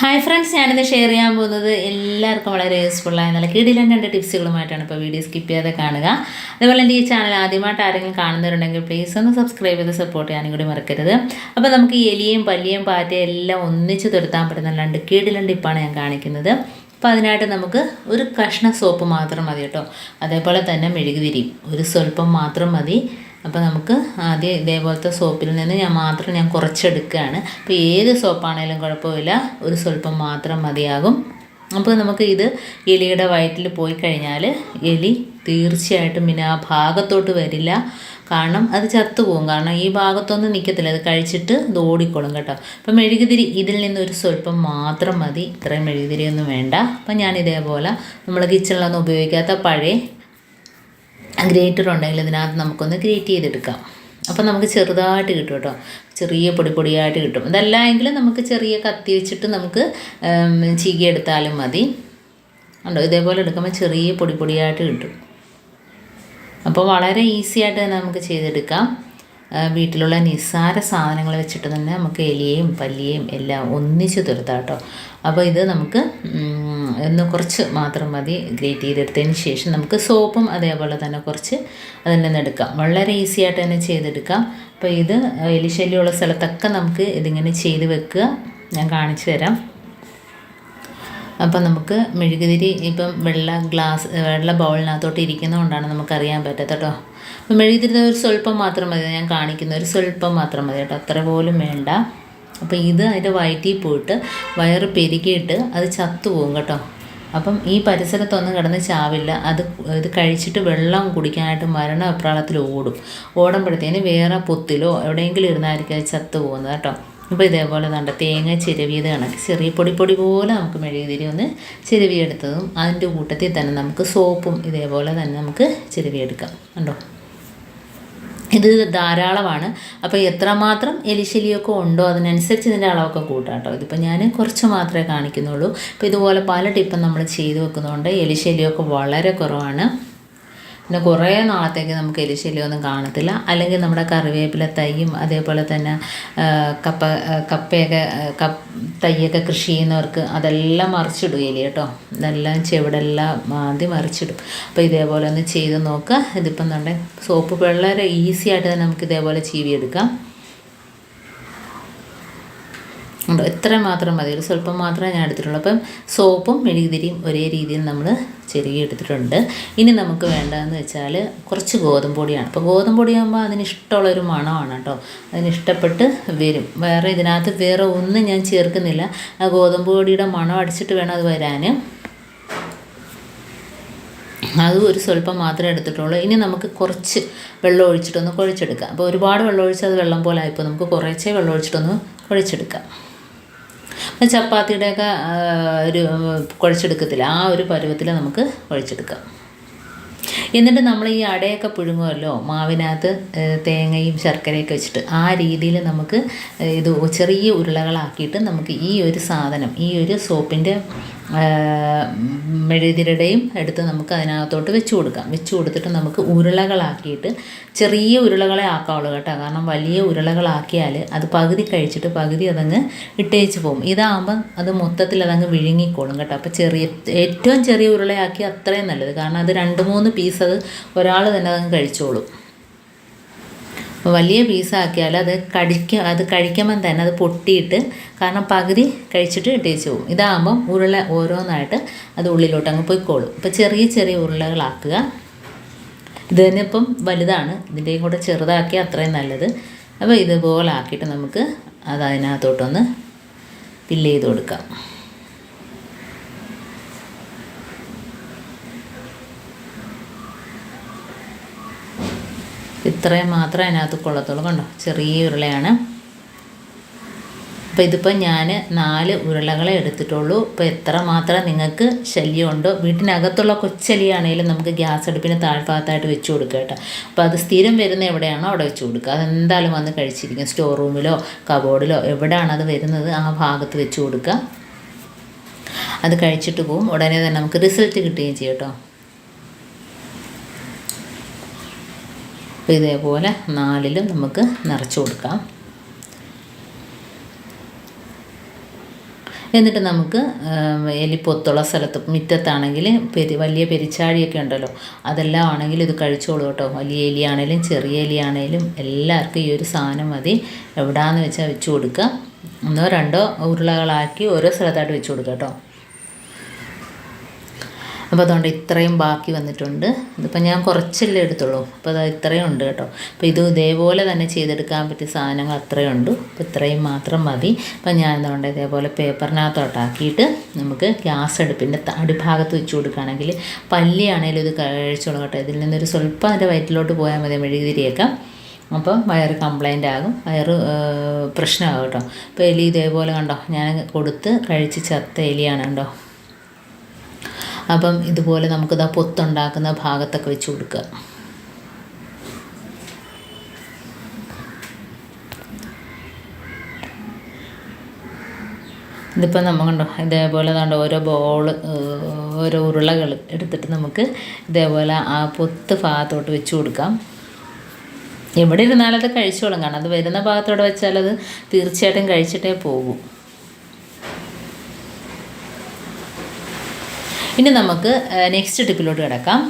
Hi friends ഞാനിന്ന് share ചെയ്യാൻ പോകുന്നത് എല്ലാവർക്കും വളരെ യൂസ്ഫുള്ളായ നല്ല കിടിലൻ രണ്ട് ടിപ്സുകളുമായിട്ടാണ് ഇപ്പോൾ വീഡിയോ സ്കിപ്പ് ചെയ്യാതെ കാണുക. അതുപോലെ എന്റെ ഈ ചാനൽ ആദ്യമായിട്ട് ആരെങ്കിലും കാണുന്നവരുണ്ടെങ്കിൽ പ്ലീസ് ഒന്ന് സബ്സ്ക്രൈബ് ചെയ്ത് സപ്പോർട്ട് ചെയ്യാനും കൂടി മറക്കരുത്. അപ്പോൾ നമുക്ക് എലിയും പല്ലിയും പാറ്റയും എല്ലാം ഒന്നിച്ച് തുരുത്താൻ പറ്റുന്ന രണ്ട് കിടിലൻ ടിപ്പാണ് ഞാൻ കാണിക്കുന്നത്. അപ്പോൾ അതിനായിട്ട് നമുക്ക് ഒരു കഷ്ണ സോപ്പ് മാത്രം മതി കേട്ടോ. അതേപോലെ തന്നെ മെഴുകുതിരി ഒരു സ്വല്പം മാത്രം മതി. അപ്പോൾ നമുക്ക് ആദ്യം ഇതേപോലത്തെ സോപ്പിൽ നിന്ന് ഞാൻ മാത്രം ഞാൻ കുറച്ചെടുക്കുകയാണ്. അപ്പോൾ ഏത് സോപ്പാണേലും കുഴപ്പമില്ല. ഒരു സ്വല്പം മാത്രം മതിയാകും. അപ്പോൾ നമുക്ക് ഇത് എലിയുടെ വയറ്റിൽ പോയി കഴിഞ്ഞാൽ എലി തീർച്ചയായിട്ടും പിന്നെ ആ ഭാഗത്തോട്ട് വരില്ല. കാരണം അത് ചത്തുപോകും. കാരണം ഈ ഭാഗത്തൊന്നും നിൽക്കത്തില്ല അത് കഴിച്ചിട്ട് ഇത് ഓടിക്കോളും കേട്ടോ. അപ്പം മെഴുകുതിരി ഇതിൽ നിന്ന് ഒരു സ്വല്പം മാത്രം മതി. ഇത്രയും മെഴുകുതിരിയൊന്നും വേണ്ട. അപ്പം ഞാൻ ഇതേപോലെ നമ്മൾ കിച്ചണിലൊന്നും ഉപയോഗിക്കാത്ത പഴയ ഗ്രേറ്റർ ഉണ്ടെങ്കിൽ ഇതിനകത്ത് നമുക്കൊന്ന് ഗ്രേറ്റ് ചെയ്തെടുക്കാം. അപ്പം നമുക്ക് ചെറുതായിട്ട് കിട്ടും കേട്ടോ. ചെറിയ പൊടി പൊടിയായിട്ട് കിട്ടും. ഇതല്ല എങ്കിൽ നമുക്ക് ചെറിയ കത്തി വെച്ചിട്ട് നമുക്ക് ചീകിയെടുത്താലും മതി. ഉണ്ടോ ഇതേപോലെ എടുക്കുമ്പോൾ ചെറിയ പൊടി പൊടിയായിട്ട് കിട്ടും. അപ്പോൾ വളരെ ഈസി ആയിട്ട് തന്നെ നമുക്ക് ചെയ്തെടുക്കാം. വീട്ടിലുള്ള നിസ്സാര സാധനങ്ങൾ വെച്ചിട്ട് തന്നെ നമുക്ക് എലിയെയും പല്ലിയെയും എല്ലാം ഒന്നിച്ച് തുരത്താം കേട്ടോ അപ്പോൾ ഇത് നമുക്ക് ഒന്ന് കുറച്ച് മാത്രം മതി ഗ്രേറ്റ് ചെയ്തെടുത്തതിന് ശേഷം നമുക്ക് സോപ്പും അതേപോലെ തന്നെ കുറച്ച് അതിൽ നിന്ന് എടുക്കാം. വളരെ ഈസി ആയിട്ട് തന്നെ ചെയ്തെടുക്കാം. അപ്പോൾ ഇത് എലിശല്യമുള്ള സ്ഥലത്തൊക്കെ നമുക്ക് ഇതിങ്ങനെ ചെയ്ത് വെക്കുക. ഞാൻ കാണിച്ചു തരാം. അപ്പം നമുക്ക് മെഴുകുതിരി ഇപ്പം വെള്ള ഗ്ലാസ് വെള്ള ബൗളിനകത്തോട്ട് ഇരിക്കുന്നതുകൊണ്ടാണ് നമുക്കറിയാൻ പറ്റാത്ത കേട്ടോ. അപ്പം മെഴുകുതിരി ഒരു സ്വല്പം മാത്രം മതി ഞാൻ കാണിക്കുന്ന ഒരു സ്വല്പം മാത്രം മതി കേട്ടോ. അത്ര പോലും വേണ്ട. അപ്പോൾ ഇത് അതിന്റെ വയറ്റിൽ പോയിട്ട് വയറ് പെരുകിയിട്ട് അത് ചത്തുപോകും കേട്ടോ. അപ്പം ഈ പരിസരത്തൊന്നും കിടന്ന് ചാവില്ല. അത് ഇത് കഴിച്ചിട്ട് വെള്ളം കുടിക്കാനായിട്ട് മരണ വെപ്രാളത്തിൽ ഓടും. ഓടുമ്പോഴത്തേന് വേറെ പൊത്തിലോ എവിടെയെങ്കിലും ഇരുന്നായിരിക്കും അത് ചത്തു പോകുന്നത് കേട്ടോ. അപ്പോൾ ഇതേപോലെ കണ്ട തേങ്ങ ചിരവിയത് കണക്ക് ചെറിയ പൊടി പൊടി പോലെ നമുക്ക് മെഴുകുതിരി ഒന്ന് ചിരവിയെടുത്തതും അതിന്റെ കൂട്ടത്തിൽ തന്നെ നമുക്ക് സോപ്പും ഇതേപോലെ തന്നെ നമുക്ക് ചിരവിയെടുക്കാം. കണ്ടോ? ഇത് ധാരാളമാണ്. അപ്പോൾ എത്രമാത്രം എലിശലിയൊക്കെ ഉണ്ടോ അതിനനുസരിച്ച് ഇതിന്റെ അളവൊക്കെ കൂട്ടാം കേട്ടോ. ഇതിപ്പോൾ ഞാൻ കുറച്ച് മാത്രമേ കാണിക്കുന്നുള്ളൂ. അപ്പോൾ ഇതുപോലെ പല ടിപ്പും നമ്മൾ ചെയ്തു വെക്കുന്നതുകൊണ്ട് എലിശലിയൊക്കെ വളരെ കുറവാണ്. പിന്നെ കുറേ നാളത്തേക്ക് നമുക്ക് എലിശല്യമൊന്നും കാണത്തില്ല. അല്ലെങ്കിൽ നമ്മുടെ കറിവേപ്പില തൈയും അതേപോലെ തന്നെ കപ്പ കപ്പയൊക്കെ കപ്പ തൈയൊക്കെ കൃഷി ചെയ്യുന്നവർക്ക് അതെല്ലാം മറിച്ചിടും എലി കേട്ടോ. ഇതെല്ലാം ചെവിടെല്ലാം ആദ്യം മറിച്ചിടും. അപ്പോൾ ഇതേപോലെ ഒന്ന് ചെയ്ത് നോക്കുക ഇതിപ്പം നമ്മുടെ സോപ്പ് വളരെ ഈസി ആയിട്ട് തന്നെ നമുക്ക് ഇതേപോലെ ചീവിയെടുക്കാം. ഉണ്ടോ. എത്ര മാത്രം മതി? ഒരു സ്വല്പം മാത്രമേ ഞാൻ എടുത്തിട്ടുള്ളൂ. അപ്പം സോപ്പും മെഴുകുതിരിയും ഒരേ രീതിയിൽ നമ്മൾ ചെറിയ എടുത്തിട്ടുണ്ട്. ഇനി നമുക്ക് വേണ്ടതെന്ന് വെച്ചാൽ കുറച്ച് ഗോതമ്പ് പൊടിയാണ് അപ്പോൾ ഗോതമ്പ് പൊടിയാകുമ്പോൾ അതിന് ഇഷ്ടമുള്ളൊരു മണമാണ് കേട്ടോ. അതിനിഷ്ടപ്പെട്ട് വരും. വേറെ ഇതിനകത്ത് വേറെ ഒന്നും ഞാൻ ചേർക്കുന്നില്ല. ആ ഗോതമ്പ് പൊടിയുടെ മണം അടിച്ചിട്ട് വേണം അത് വരാൻ അതും ഒരു സ്വല്പം മാത്രമേ എടുത്തിട്ടുള്ളൂ. ഇനി നമുക്ക് കുറച്ച് വെള്ളം ഒഴിച്ചിട്ടൊന്ന് കുഴച്ചെടുക്കാം. അപ്പോൾ ഒരുപാട് വെള്ളം ഒഴിച്ചാൽ അത് വെള്ളം പോലെ ആയിപ്പോൾ നമുക്ക് കുറച്ചേ വെള്ളം ഒഴിച്ചിട്ടൊന്ന് കുഴച്ചെടുക്കാം. ചപ്പാത്തിയുടെയൊക്കെ ഒരു കുഴച്ചെടുക്കത്തില്ല. ആ ഒരു പരുവത്തിൽ നമുക്ക് കുഴച്ചെടുക്കാം. എന്നിട്ട് നമ്മൾ ഈ അടയൊക്കെ പുഴുങ്ങുമല്ലോ മാവിനകത്ത് തേങ്ങയും ശർക്കരയൊക്കെ വെച്ചിട്ട് ആ രീതിയിൽ നമുക്ക് ഇത് ചെറിയ ഉരുളകളാക്കിയിട്ട് നമുക്ക് ഈ ഒരു സാധനം ഈ ഒരു സോപ്പിന്റെ മെഴുതിരുടെയും എടുത്ത് നമുക്ക് അതിനകത്തോട്ട് വെച്ച് കൊടുക്കാം. വെച്ച് കൊടുത്തിട്ട് നമുക്ക് ഉരുളകളാക്കിയിട്ട് ചെറിയ ഉരുളകളെ ആക്കാവുള്ളൂ കേട്ടോ. കാരണം വലിയ ഉരുളകളാക്കിയാൽ അത് പകുതി കഴിച്ചിട്ട് പകുതി അതങ്ങ് ഇട്ടേച്ച് പോകും. ഇതാകുമ്പം അത് മൊത്തത്തിൽ അതങ്ങ് വിഴുങ്ങിക്കോളും കേട്ടോ. അപ്പോൾ ചെറിയ ഏറ്റവും ചെറിയ ഉരുളയാക്കി അത്രയും നല്ലത്. കാരണം അത് രണ്ട് മൂന്ന് പീസ് അത് ഒരാൾ തന്നെ അതങ്ങ് കഴിച്ചോളും. വലിയ പീസാക്കിയാൽ അത് കടിക്ക അത് കഴിക്കുമ്പം തന്നെ അത് പൊട്ടിയിട്ട് കാരണം പകുതി കഴിച്ചിട്ട് ഇട്ടേച്ച് പോകും. ഇതാകുമ്പം ഉരുള ഓരോന്നായിട്ട് അത് ഉള്ളിലോട്ട് അങ്ങ് പോയിക്കോളും. അപ്പോൾ ചെറിയ ചെറിയ ഉരുളകളാക്കുക. ഇത് തന്നെ ഇപ്പം വലുതാണ്. ഇതിന്റെയും കൂടെ ചെറുതാക്കിയാൽ അത്രയും നല്ലത്. അപ്പോൾ ഇതുപോലെ ആക്കിയിട്ട് നമുക്ക് അത് അതിനകത്തോട്ടൊന്ന് ഫില്ല് ചെയ്ത് കൊടുക്കാം. ഇത്രയും മാത്രം അതിനകത്ത് കൊള്ളത്തുള്ളൂ. കണ്ടോ? ചെറിയ ഉരുളയാണ്. അപ്പോൾ ഇതിപ്പോൾ ഞാൻ നാല് ഉരുളകളെ എടുത്തിട്ടുള്ളൂ. ഇപ്പോൾ എത്ര മാത്രം നിങ്ങൾക്ക് ശല്യമുണ്ടോ? വീട്ടിനകത്തുള്ള കൊച്ചലിയാണെങ്കിലും നമുക്ക് ഗ്യാസ് അടുപ്പിന് താഴ്ഭാഗത്തായിട്ട് വെച്ച് കൊടുക്കുക കേട്ടോ. അപ്പോൾ അത് സ്ഥിരം വരുന്ന എവിടെയാണോ അവിടെ വെച്ച് കൊടുക്കുക. അതെന്തായാലും വന്ന് കഴിച്ചിരിക്കും. സ്റ്റോർ റൂമിലോ കബോർഡിലോ എവിടെയാണ് അത് വരുന്നത് ആ ഭാഗത്ത് വെച്ച് കൊടുക്കുക. അത് കഴിച്ചിട്ട് പോവും. ഉടനെ തന്നെ നമുക്ക് റിസൾട്ട് കിട്ടുകയും ചെയ്യും കേട്ടോ. അപ്പോൾ ഇതേപോലെ നാലിലും നമുക്ക് നിറച്ച് കൊടുക്കാം. എന്നിട്ട് നമുക്ക് എലിപ്പൊത്തുള്ള എലി പൊത്തുള്ള സ്ഥലത്ത് മുറ്റത്താണെങ്കിൽ പെരി വലിയ പെരിച്ചാഴിയൊക്കെ ഉണ്ടല്ലോ. അതെല്ലാം ആണെങ്കിലും ഇത് കഴിച്ചോളൂ കേട്ടോ. വലിയ എലിയാണേലും ചെറിയ എലിയാണേലും എല്ലാവർക്കും ഈ ഒരു സാധനം മതി. എവിടാന്ന് വെച്ചാൽ വെച്ച് കൊടുക്കുക. ഒന്നോ രണ്ടോ ഉരുളകളാക്കി ഓരോ സ്ഥലത്തായിട്ട് വെച്ച് കൊടുക്കുക കേട്ടോ. അപ്പോൾ അതുകൊണ്ട് ഇത്രയും ബാക്കി വന്നിട്ടുണ്ട്. ഇതിപ്പോൾ ഞാൻ കുറച്ചല്ലേ എടുത്തുള്ളൂ. അപ്പോൾ അത് ഇത്രയും ഉണ്ട് കേട്ടോ. അപ്പോൾ ഇത് ഇതേപോലെ തന്നെ ചെയ്തെടുക്കാൻ പറ്റിയ സാധനങ്ങൾ അത്രയും ഉണ്ട്. അപ്പോൾ ഇത്രയും മാത്രം മതി. അപ്പോൾ ഞാൻ എന്തുകൊണ്ട് ഇതേപോലെ പേപ്പറിനകത്തോട്ടാക്കിയിട്ട് നമുക്ക് ഗ്യാസ് അടുപ്പിന്റെ അടിഭാഗത്ത് വെച്ച് കൊടുക്കുകയാണെങ്കിൽ പല്ലിയാണേലും ഇത് കഴിച്ചോളൂ കേട്ടോ. ഇതിൽ നിന്നൊരു സ്വല്പം അതിന്റെ വയറ്റിലോട്ട് പോയാൽ മതി മെഴുകുതിരിയേക്കാം. അപ്പം വയറ് കംപ്ലൈന്റ് ആകും. വയറ് പ്രശ്നമാകും കേട്ടോ. അപ്പോൾ എലി ഇതേപോലെ കണ്ടോ? ഞാൻ കൊടുത്ത് കഴിച്ച് ചത്ത എലിയാണ് കണ്ടോ? അപ്പം ഇതുപോലെ നമുക്കിത് ആ പൊത്തുണ്ടാക്കുന്ന ഭാഗത്തൊക്കെ വെച്ച് കൊടുക്കുക. ഇതിപ്പോൾ നമ്മൾ കണ്ടോ ഇതേപോലെ കണ്ടോ ഓരോ ബോൾ ഓരോ ഉരുളകൾ എടുത്തിട്ട് നമുക്ക് ഇതേപോലെ ആ പൊത്ത് ഭാഗത്തോട്ട് വെച്ച് കൊടുക്കാം. എവിടെ ഇരുന്നാലത് കഴിച്ചോളും. കാരണം അത് വരുന്ന ഭാഗത്തോടെ വെച്ചാൽ അത് തീർച്ചയായിട്ടും കഴിച്ചിട്ടേ പോകൂ. ഇനി നമുക്ക് നെക്സ്റ്റ് ടിപ്പിലോട്ട് കിടക്കാം.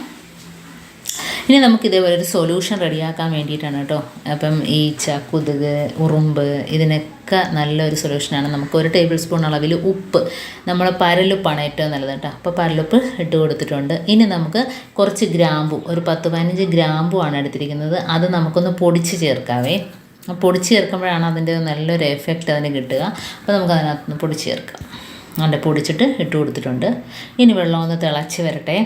ഇനി നമുക്ക് ഇതേപോലെ ഒരു സൊല്യൂഷൻ റെഡിയാക്കാൻ വേണ്ടിയിട്ടാണ് കേട്ടോ. അപ്പം ഈച്ച കൊതുക് ഉറുമ്പ് ഇതിനൊക്കെ നല്ലൊരു സൊല്യൂഷനാണ് നമുക്ക് ഒരു ടേബിൾ സ്പൂൺ അളവിൽ ഉപ്പ് നമ്മൾ പരലുപ്പാണ് ഏറ്റവും നല്ലത് കേട്ടോ. അപ്പോൾ പരലുപ്പ് ഇട്ട് കൊടുത്തിട്ടുണ്ട്. ഇനി നമുക്ക് കുറച്ച് ഗ്രാമ്പു ഒരു പത്ത് പതിനഞ്ച് ഗ്രാമ്പു ആണ് എടുത്തിരിക്കുന്നത്. അത് നമുക്കൊന്ന് പൊടിച്ച് ചേർക്കാവേ. പൊടിച്ച് ചേർക്കുമ്പോഴാണ് അതിന്റെ നല്ലൊരു എഫക്റ്റ് അതിന് കിട്ടുക. അപ്പോൾ നമുക്ക് അതിനകത്തുനിന്ന് പൊടിച്ച് ചേർക്കാം. അതിന്റെ പൊടിച്ചിട്ട് ഇട്ട് കൊടുത്തിട്ടുണ്ട്. ഇനി വെള്ളം ഒന്ന് തിളച്ച് വരട്ടെ.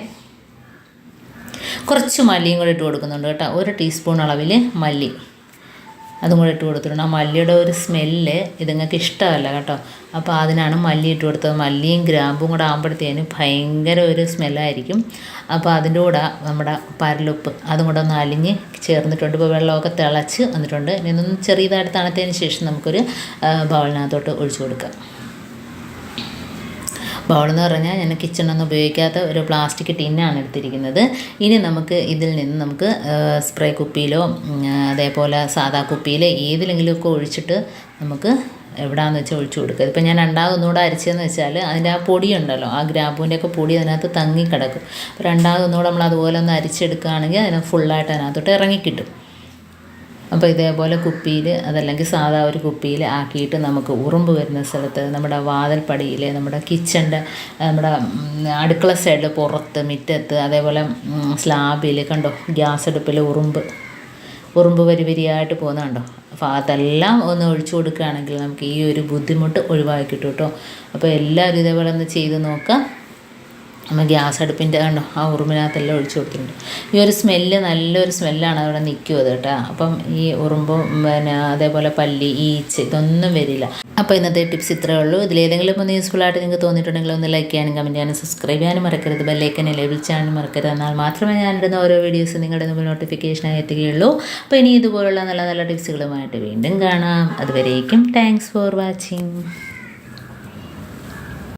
കുറച്ച് മല്ലിയും കൂടി ഇട്ട് കൊടുക്കുന്നുണ്ട് കേട്ടോ. ഒരു ടീസ്പൂൺ അളവിൽ മല്ലി. അതും കൂടെ ഇട്ട് കൊടുത്തിട്ടുണ്ട്. ആ മല്ലിയുടെ ഒരു സ്മെല്ല് ഇതുങ്ങൾക്ക് ഇഷ്ടമല്ല കേട്ടോ. അപ്പോൾ അതിനാണ് മല്ലി ഇട്ട് കൊടുത്തത്. മല്ലിയും ഗ്രാമ്പും കൂടെ ആകുമ്പോഴത്തേന് ഭയങ്കര ഒരു സ്മെല്ലായിരിക്കും. അപ്പോൾ അതിന്റെ കൂടെ നമ്മുടെ പരലുപ്പ് അതും കൂടെ ഒന്ന് അലിഞ്ഞ് ചേർന്നിട്ടുണ്ട്. ഇപ്പോൾ വെള്ളമൊക്കെ തിളച്ച് വന്നിട്ടുണ്ട്. ഇനി ഒന്ന് ചെറിയതായിട്ട് തണുത്തതിന് ശേഷം നമുക്കൊരു ബൗളിനകത്തോട്ട് ഒഴിച്ചു കൊടുക്കാം. ബൗളെന്ന് പറഞ്ഞാൽ ഞാൻ കിച്ചണൊന്നും ഉപയോഗിക്കാത്ത ഒരു പ്ലാസ്റ്റിക് ടിന്നാണ് എടുത്തിരിക്കുന്നത്. ഇനി നമുക്ക് ഇതിൽ നിന്ന് നമുക്ക് സ്പ്രേ കുപ്പിയിലോ അതേപോലെ അതേപോലെ കുപ്പിയിലോ ഏതിലെങ്കിലും ഒക്കെ ഒഴിച്ചിട്ട് നമുക്ക് എവിടാന്ന് വെച്ചാൽ ഒഴിച്ചു കൊടുക്കുക. ഇപ്പം ഞാൻ രണ്ടാമത് ഒന്നുകൂടെ അരിച്ചതെന്ന് വെച്ചാൽ അതിന്റെ ആ പൊടിയുണ്ടല്ലോ ആ ഗ്രാമ്പൂന്റെ ഒക്കെ പൊടി അതിനകത്ത് തങ്ങി കിടക്കും അപ്പോൾ രണ്ടാമത് ഒന്നുകൂടെ നമ്മൾ അതുപോലെ ഒന്ന് അരിച്ചെടുക്കുകയാണെങ്കിൽ അതിന് ഫുള്ളായിട്ട് അതിനകത്തോട്ട് ഇറങ്ങിക്കിട്ടും. അപ്പോൾ ഇതേപോലെ കുപ്പിയിൽ അതല്ലെങ്കിൽ സാധാ ഒരു കുപ്പിയിൽ ആക്കിയിട്ട് നമുക്ക് ഉറുമ്പ് വരുന്ന സ്ഥലത്ത് നമ്മുടെ വാതിൽപ്പടിയിൽ നമ്മുടെ കിച്ചന്റെ നമ്മുടെ അടുക്കള സൈഡിൽ പുറത്ത് മുറ്റത്ത് അതേപോലെ സ്ലാബിൽ കണ്ടോ ഗ്യാസ് അടുപ്പിൽ ഉറുമ്പ്. ഉറുമ്പ് വരി വരിയായിട്ട് പോകുന്നുണ്ടോ അപ്പോൾ അതെല്ലാം ഒന്ന് ഒഴിച്ചു കൊടുക്കുകയാണെങ്കിൽ നമുക്ക് ഈ ഒരു ബുദ്ധിമുട്ട് ഒഴിവാക്കി കിട്ടും കേട്ടോ. അപ്പോൾ എല്ലാവരും ഇതേപോലെ ഒന്ന് ചെയ്ത് നോക്കാം നമ്മൾ ഗ്യാസ് അടുപ്പിന്റെ കണ്ടോ ആ ഉറുമ്പിനകത്തെല്ലാം ഒഴിച്ചു കൊടുത്തിട്ടുണ്ട്. ഈ ഒരു സ്മെല്ല് നല്ലൊരു സ്മെല്ലാണ് അവിടെ നിൽക്കും അത് കേട്ടോ. അപ്പം ഈ ഉറുമ്പും പിന്നെ അതേപോലെ പല്ലി ഈച്ച് ഇതൊന്നും വരില്ല. അപ്പോൾ ഇന്നത്തെ ടിപ്സ് ഇത്രയേ ഉള്ളൂ. ഇതിലേതെങ്കിലും ഒന്ന് യൂസ്ഫുൾ ആയിട്ട് നിങ്ങൾക്ക് തോന്നിയിട്ടുണ്ടെങ്കിൽ ഒന്ന് ലൈക്ക് ചെയ്യാനും കമന്റ് ചെയ്യാനും സബ്സ്ക്രൈബ് ചെയ്യാനും മറക്കരുത്. ബെല്ലൈക്കൻ ലേബിൾ ചെയ്യാനും മറക്കരുത്. എന്നാൽ മാത്രമേ ഞാൻ ഇടുന്ന ഓരോ വീഡിയോസ് നിങ്ങളുടെ മുമ്പിൽ നോട്ടിഫിക്കേഷനായി എത്തുകയുള്ളൂ. അപ്പോൾ ഇനി ഇതുപോലുള്ള നല്ല നല്ല ടിപ്സുകളുമായിട്ട് വീണ്ടും കാണാം. അതുവരേക്കും താങ്ക്സ് ഫോർ വാച്ചിങ്